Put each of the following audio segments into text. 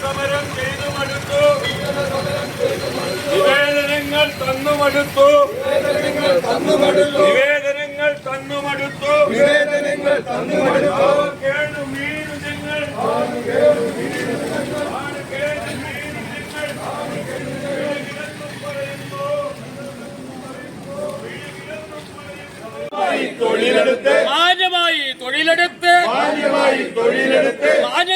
സമരം ചെയ്തു മടുത്തു നിവേദനങ്ങൾ തന്നു മടുത്തു നിവേദനങ്ങൾ തന്നു മടുത്തു നിവേദനങ്ങൾ തന്നു മടുത്തു കേണു മീനു നിങ്ങൾ. തൊഴിലെടുത്ത് മാന്യമായി തൊഴിലെടുത്ത് മാന്യമായി തൊഴിലെടുത്ത് മാന്യതയോടെ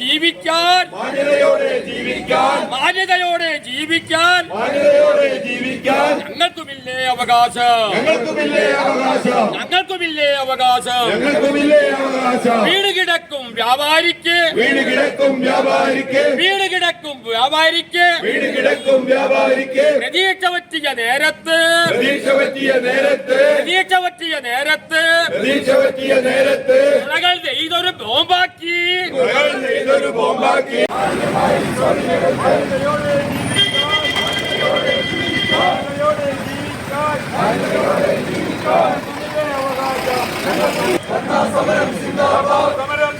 ജീവിക്കാൻ. മാന്യതയോടെ ജീവിക്കാൻ. മാന്യതയോടെ ജീവിക്കാൻ. മാന്യതയോടെ ജീവിക്കാൻ. ഞങ്ങൾക്കുമില്ലേ അവകാശം. ഞങ്ങൾക്കുമില്ലേ അവകാശം. ഞങ്ങൾക്കുമില്ലേ അവകാശം. ഞങ്ങൾക്കുമില്ലേ അവകാശം. വീട് കിടക്കും വ്യാപാരിക്ക്. വീട് കിടക്കും വ്യാപാരിക്ക്. വീട് കിടക്കും വ്യാപാരിക്ക്. വീട് കിടക്കും വ്യാപാരിക്ക്. പ്രതീക്ഷ പറ്റിയ നേരത്ത്. പ്രതീക്ഷ പറ്റിയ നേരത്ത്. പ്രതീക്ഷ പറ്റിയ നേരത്ത്. പ്രതീക്ഷ പറ്റിയ നേരത്ത്. തുറകൾ ചെയ്തൊരു ബോംബാക്കി. കുറെ ചെയ്തൊരു ബോംബാക്കി സമരം സിന്ദാബാദ് സമരം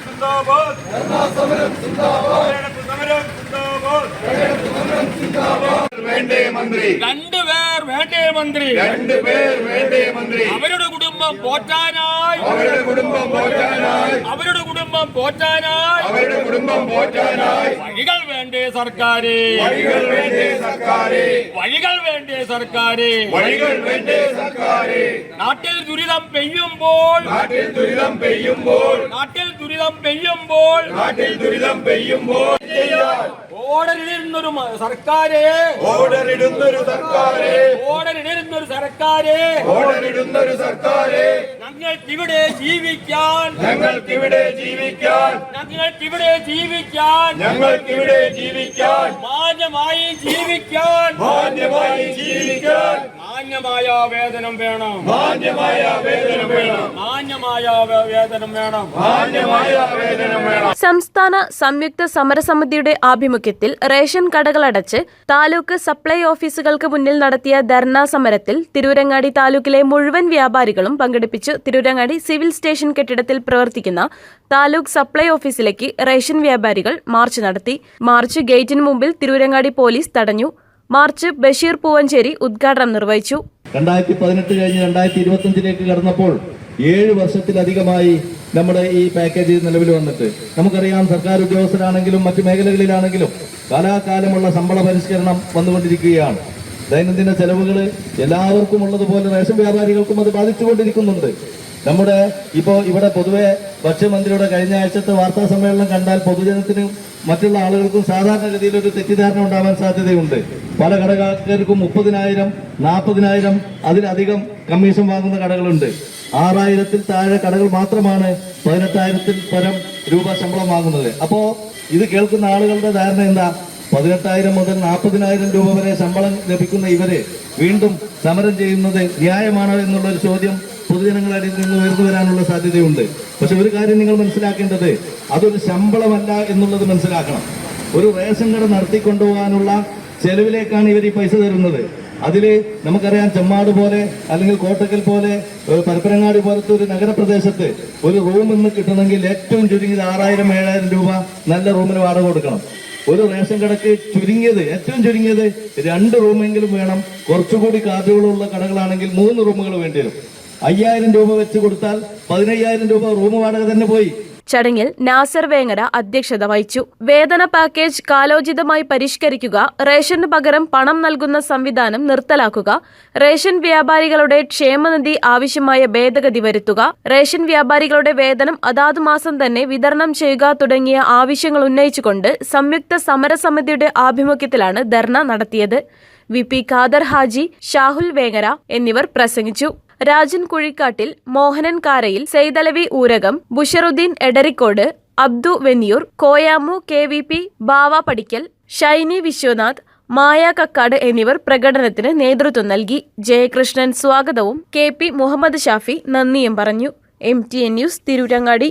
സിന്ദാബാദ് വേണ്ടേ മന്ത്രി. രണ്ടുപേർ വേണ്ടേ മന്ത്രി രണ്ടുപേർ വേണ്ടേ മന്ത്രി. അവരുടെ കുടുംബം പോറ്റാനായി. അവരുടെ കുടുംബം പോറ്റാനായി. അവരുടെ കുടുംബം പോറ്റാനായി. അവരുടെ കുടുംബം പോറ്റാനായി. വഴികൾ വേണ്ടേ സർക്കാരെ. വഴികൾ വേണ്ടേ സർക്കാരെ. വഴികൾ വേണ്ടേ സർക്കാരെ. വഴികൾ വേണ്ടേ സർക്കാരെ. നാട്ടിൽ ദുരിതം പെയ്യുമ്പോൾ. നാട്ടിൽ ദുരിതം പെയ്യുമ്പോൾ. നാട്ടിൽ ദുരിതം പെയ്യുമ്പോൾ. നാട്ടിൽ ദുരിതം പെയ്യുമ്പോൾ. ചെയ്യാൻ ഓടരിടുന്നൊരു സർക്കാരേ. ഓടരിടുന്നൊരു സർക്കാരെ. ഓടരിടുന്നൊരു സർക്കാരെ. ഓർഡറിടുന്നൊരു സർക്കാരെ. ഞങ്ങൾക്കിവിടെ ജീവിക്കാൻ. ഞങ്ങൾക്കിവിടെ ജീവിക്കാൻ. ഞങ്ങൾക്കിവിടെ ജീവിക്കാൻ. ഞങ്ങൾക്കിവിടെ ജീവിക്കാൻ. മാന്യമായി ജീവിക്കാൻ മാന്യമായ വേതനം വേണം. മാന്യമായ വേതനം വേണം. മാന്യമായ വേതനം വേണം. മാന്യമായ വേതനം വേണം. സംസ്ഥാന സംയുക്ത സമരസമിതിയുടെ ആഭിമുഖ്യത്തിൽ റേഷൻ കടകളടച്ച് താലൂക്ക് സപ്ലൈ ഓഫീസുകൾക്ക് മുന്നിൽ നടത്തിയ ധർണാ സമരത്തിൽ തിരൂരങ്ങാടി താലൂക്കിലെ മുഴുവൻ വ്യാപാരികളും പങ്കെടുപ്പിച്ചു. തിരൂരങ്ങാടി സിവിൽ സ്റ്റേഷൻ കെട്ടിടത്തിൽ പ്രവർത്തിക്കുന്ന താലൂക്ക് സപ്ലൈ ഓഫീസിലേക്ക് റേഷൻ വ്യാപാരികൾ മാർച്ച് നടത്തി. മാർച്ച് ഗേറ്റിന് മുമ്പിൽ തിരൂരങ്ങാടി പോലീസ് തടഞ്ഞു. മാർച്ച് ബഷീർ പൂവഞ്ചേരി ഉദ്ഘാടനം നിർവഹിച്ചു. രണ്ടായിരത്തി പതിനെട്ട് കഴിഞ്ഞ് രണ്ടായിരത്തി ഇരുപത്തിയഞ്ചിലേക്ക് കടന്നപ്പോൾ ഏഴ് വർഷത്തിലധികമായി നമ്മുടെ ഈ പാക്കേജ് നിലവിൽ വന്നിട്ട്. നമുക്കറിയാം സർക്കാർ ഉദ്യോഗസ്ഥരാണെങ്കിലും മറ്റു മേഖലകളിലാണെങ്കിലും കാലാകാലമുള്ള ശമ്പള പരിഷ്കരണം വന്നുകൊണ്ടിരിക്കുകയാണ്. ദൈനംദിന ചെലവുകൾ എല്ലാവർക്കും ഉള്ളതുപോലെ റേഷൻ വ്യാപാരികൾക്കും അത് ബാധിച്ചുകൊണ്ടിരിക്കുന്നുണ്ട്. നമ്മുടെ ഇപ്പോൾ ഇവിടെ പൊതുവെ ഭക്ഷ്യമന്ത്രിയുടെ കഴിഞ്ഞ ആഴ്ചത്തെ വാർത്താ സമ്മേളനം കണ്ടാൽ പൊതുജനത്തിനും മറ്റുള്ള ആളുകൾക്കും സാധാരണഗതിയിൽ ഒരു തെറ്റിദ്ധാരണ ഉണ്ടാവാൻ സാധ്യതയുണ്ട്. പല കടക്കാർക്കും മുപ്പതിനായിരം നാൽപ്പതിനായിരം അതിലധികം കമ്മീഷൻ വാങ്ങുന്ന കടകളുണ്ട്. ആറായിരത്തിൽ താഴെ കടകൾ മാത്രമാണ് പതിനെട്ടായിരത്തിൽ പരം രൂപ ശമ്പളം വാങ്ങുന്നത്. അപ്പോ ഇത് കേൾക്കുന്ന ആളുകളുടെ ധാരണ എന്താ? പതിനെട്ടായിരം മുതൽ നാൽപ്പതിനായിരം രൂപ വരെ ശമ്പളം ലഭിക്കുന്ന ഇവർ വീണ്ടും സമരം ചെയ്യുന്നത് ന്യായമാണോ എന്നുള്ള ഒരു ചോദ്യം പൊതുജനങ്ങളുടെ നിന്ന് ഉയർന്നു വരാനുള്ള സാധ്യതയുണ്ട്. പക്ഷെ ഒരു കാര്യം നിങ്ങൾ മനസ്സിലാക്കേണ്ടത് അതൊരു ശമ്പളമല്ല എന്നുള്ളത് മനസ്സിലാക്കണം. ഒരു റേഷൻ കട നടത്തിക്കൊണ്ടുപോകാനുള്ള ചെലവിലേക്കാണ് ഇവർ ഈ പൈസ തരുന്നത്. അതിൽ നമുക്കറിയാം ചെമ്മാട് പോലെ അല്ലെങ്കിൽ കോട്ടക്കൽ പോലെ പരപ്പനങ്ങാടി പോലത്തെ ഒരു നഗരപ്രദേശത്ത് ഒരു റൂം ഇന്ന് കിട്ടണമെങ്കിൽ ഏറ്റവും ചുരുങ്ങിയത് ആറായിരം ഏഴായിരം രൂപ നല്ല റൂമിന് വാടക കൊടുക്കണം. ഒരു റേഷൻ കടക്ക് ചുരുങ്ങിയത് ഏറ്റവും ചുരുങ്ങിയത് രണ്ട് റൂമെങ്കിലും വേണം. കുറച്ചുകൂടി കാർഡുകളുള്ള കടകളാണെങ്കിൽ മൂന്ന് റൂമുകൾ വേണ്ടി വരും. അയ്യായിരം രൂപ വെച്ച് കൊടുത്താൽ പതിനയ്യായിരം രൂപ റൂം വാടക തന്നെ പോയി. ചടങ്ങിൽ നാസർ വേങ്ങര അധ്യക്ഷത വഹിച്ചു. വേതന പാക്കേജ് കാലോചിതമായി പരിഷ്കരിക്കുക റേഷന് പകരം പണം നൽകുന്ന സംവിധാനം നിർത്തലാക്കുക റേഷൻ വ്യാപാരികളുടെ ക്ഷേമനിധി ആവശ്യമായ ഭേദഗതി വരുത്തുക റേഷൻ വ്യാപാരികളുടെ വേതനം അതാത് മാസം തന്നെ വിതരണം ചെയ്യുക തുടങ്ങിയ ആവശ്യങ്ങൾ ഉന്നയിച്ചുകൊണ്ട് സംയുക്ത സമരസമിതിയുടെ ആഭിമുഖ്യത്തിലാണ് ധർണ നടത്തിയത്. വി പി ഖാദർ ഹാജി ഷാഹുൽ വേങ്ങര എന്നിവർ പ്രസംഗിച്ചു. Rajan Kuzhikattil Mohanan Karayil Saithalavi Oorakam Busharuddin Edarikode Abdu Venniyoor Koyamu K V P Bava Padikkal Shiny Vishwanath മായ കക്കാട് എന്നിവർ പ്രകടനത്തിന് നേതൃത്വം നൽകി. ജയകൃഷ്ണൻ സ്വാഗതവും കെ പി മുഹമ്മദ് ഷാഫി നന്ദിയും പറഞ്ഞു. M T N news Tirurangadi.